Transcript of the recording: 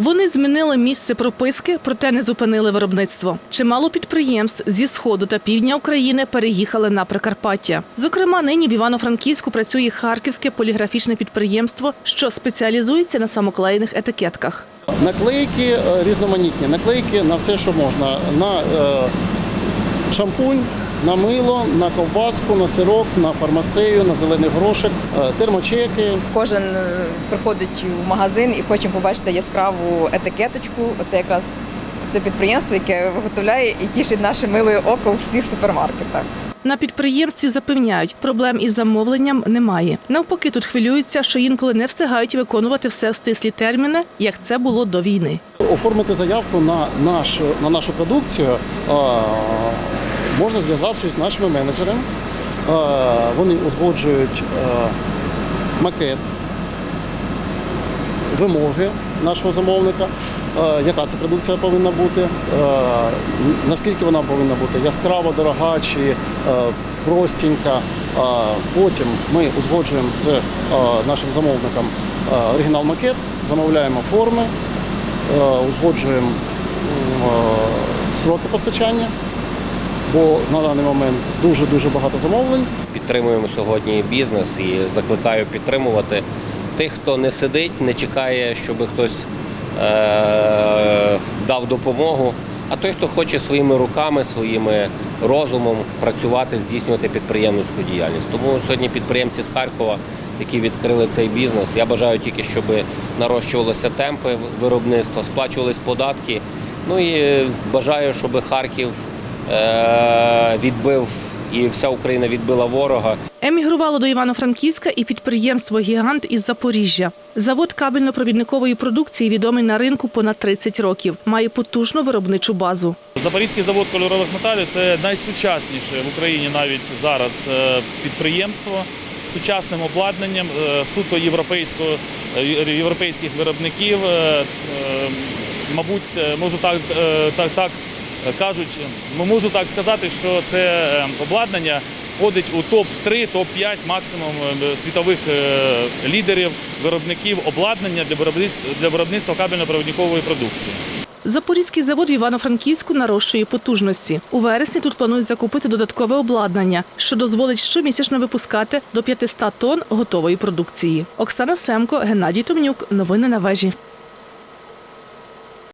Вони змінили місце прописки, проте не зупинили виробництво. Чимало підприємств зі сходу та півдня України переїхали на Прикарпаття. Зокрема, нині в Івано-Франківську працює харківське поліграфічне підприємство, що спеціалізується на самоклеєних етикетках. Наклейки е, різноманітні, наклейки на все, що можна. На е, шампунь, на мило, на ковбаску, на сирок, на фармацею, на зелений горошок, е, термочеки. Кожен е, приходить в магазин і хоче побачити яскраву етикеточку. Оце якраз це підприємство, яке виготовляє і тішить наше миле око у всіх супермаркетах. На підприємстві запевняють, проблем із замовленням немає. Навпаки, тут хвилюються, що інколи не встигають виконувати все в стислі терміни, як це було до війни. Оформити заявку на нашу, на нашу продукцію е, можна зв'язавшись з нашими менеджерами. Е, Вони узгоджують е, макет, вимоги нашого замовника, е, яка це продукція повинна бути, наскільки вона повинна бути яскрава, дорога чи простенька. Потім ми узгоджуємо з нашим замовником е, оригінал-макет, замовляємо форми, узгоджуємо сроки постачання, бо на даний момент дуже-дуже багато замовлень. Підтримуємо сьогодні бізнес і закликаю підтримувати тих, хто не сидить, не чекає, щоб хтось е- дав допомогу. А той, хто хоче своїми руками, своїми розумом працювати, здійснювати підприємницьку діяльність. Тому сьогодні підприємці з Харкова, які відкрили цей бізнес, я бажаю тільки, щоб нарощувалися темпи виробництва, сплачувались податки. Ну і бажаю, щоб Харків відбив і вся Україна відбила ворога. Емігрувало до Івано-Франківська і підприємство Гігант із Запоріжжя. Завод кабельно-провідникової продукції відомий на ринку понад 30 років. Має потужну виробничу базу. Запорізький завод кольорових металів це найсучасніше в Україні навіть зараз е, підприємство з сучасним обладнанням, е, суто європейського, е, європейських виробників. Е, е, Мабуть, е, можу так, е, так, так кажуть, м- можу так сказати, що це е, обладнання входить у топ-3, топ-5 максимум е, світових е, лідерів, виробників обладнання для виробництва кабельно-провідникової продукції. Запорізький завод в Івано-Франківську нарощує потужності. У вересні тут планують закупити додаткове обладнання, що дозволить щомісячно випускати до 500 тонн готової продукції. Оксана Семко, Геннадій Томнюк. Новини на вежі.